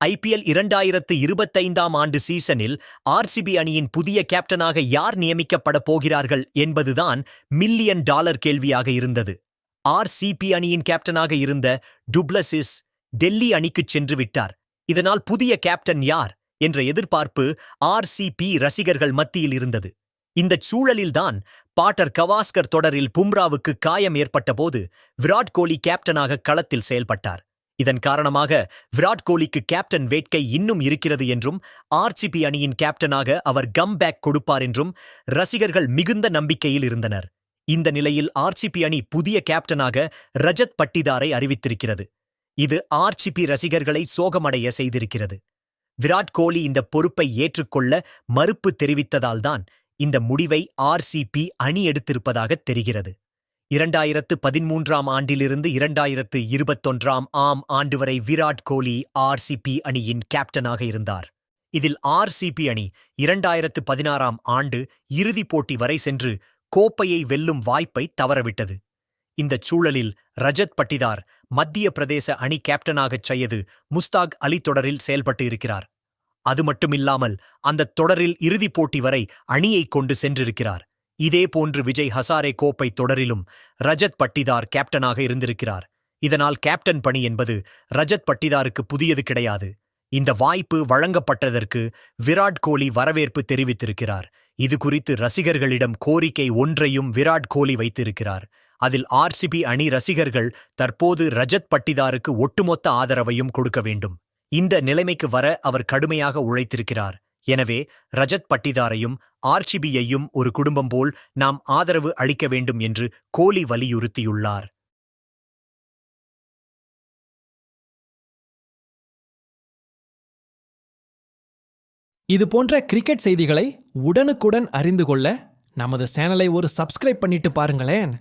IPL இரண்டாயிரத்து இருபத்தைந்தாம் ஆண்டு சீசனில் ஆர்சிபி அணியின் புதிய கேப்டனாக யார் நியமிக்கப்பட போகிறார்கள் என்பதுதான் மில்லியன் டாலர் கேள்வியாக இருந்தது. ஆர்சிபி அணியின் கேப்டனாக இருந்த டுப்ளசிஸ் டெல்லி அணிக்குச் சென்று விட்டார். இதனால் புதிய கேப்டன் யார் என்ற எதிர்பார்ப்பு ஆர்சிபி ரசிகர்கள் மத்தியில் இருந்தது. இந்தச் சூழலில்தான் பாட்டர் கவாஸ்கர் தொடரில் பும்ராவுக்கு காயம் ஏற்பட்டபோது விராட் கோலி கேப்டனாக களத்தில் செயல்பட்டார். இதன் காரணமாக விராட் கோலிக்கு கேப்டன் வேட்கை இன்னும் இருக்கிறது என்றும் ஆர்சிபி அணியின் கேப்டனாக அவர் கம் பேக் கொடுப்பார் என்றும் ரசிகர்கள் மிகுந்த நம்பிக்கையில் இருந்தனர். இந்த நிலையில் ஆர்சிபி அணி புதிய கேப்டனாக ரஜத் பட்டிதாரை அறிவித்திருக்கிறது. இது ஆர்சிபி ரசிகர்களை சோகமடைய செய்திருக்கிறது. விராட் கோலி இந்த பொறுப்பை ஏற்றுக்கொள்ள மறுப்பு தெரிவித்ததால்தான் இந்த முடிவை ஆர்சிபி அணி எடுத்திருப்பதாக தெரிகிறது. இரண்டாயிரத்து பதிமூன்றாம் ஆண்டிலிருந்து இரண்டாயிரத்து இருபத்தொன்றாம் ஆம் ஆண்டு வரை விராட் கோலி ஆர்சிபி அணியின் கேப்டனாக இருந்தார். இதில் ஆர்சிபி அணி இரண்டாயிரத்து பதினாறாம் ஆண்டு இறுதிப் போட்டி வரை சென்று கோப்பையை வெல்லும் வாய்ப்பை தவறவிட்டது. இந்தச் சூழலில் ரஜத் பட்டிதார் மத்திய பிரதேச அணி கேப்டனாகச் செய்யது முஸ்தாக் அலி தொடரில் செயல்பட்டு இருக்கிறார். அது மட்டுமில்லாமல் அந்த தொடரில் இறுதிப் போட்டி வரை அணியை கொண்டு சென்றிருக்கிறார். இதே போன்று விஜய் ஹசாரே கோப்பை தொடரிலும் ரஜத் பட்டிதார் கேப்டனாக இருந்திருக்கிறார். இதனால் கேப்டன் பணி என்பது ரஜத் பட்டிதாருக்கு புதியது கிடையாது. இந்த வாய்ப்பு வழங்கப்பட்டதற்கு விராட் கோலி வரவேற்பு தெரிவித்திருக்கிறார். இது குறித்து ரசிகர்களிடம் கோரிக்கை ஒன்றையும் விராட் கோலி வைத்திருக்கிறார். அதில் ஆர்சிபி அணி ரசிகர்கள் தற்போது ரஜத் பட்டிதாருக்கு ஒட்டுமொத்த ஆதரவையும் கொடுக்க வேண்டும். இந்த நிலைமைக்கு வர அவர் கடுமையாக உழைத்திருக்கிறார். எனவே ரஜத் பட்டிதாரையும் ஆர்சிபியையும் ஒரு குடும்பம் போல் நாம் ஆதரவு அளிக்க வேண்டும் என்று கோலி வலியுறுத்தியுள்ளார். இது போன்ற கிரிக்கெட் செய்திகளை உடனுக்குடன் அறிந்து கொள்ள நமது சேனலை ஒரு சப்ஸ்கிரைப் பண்ணிட்டு பாருங்களேன்.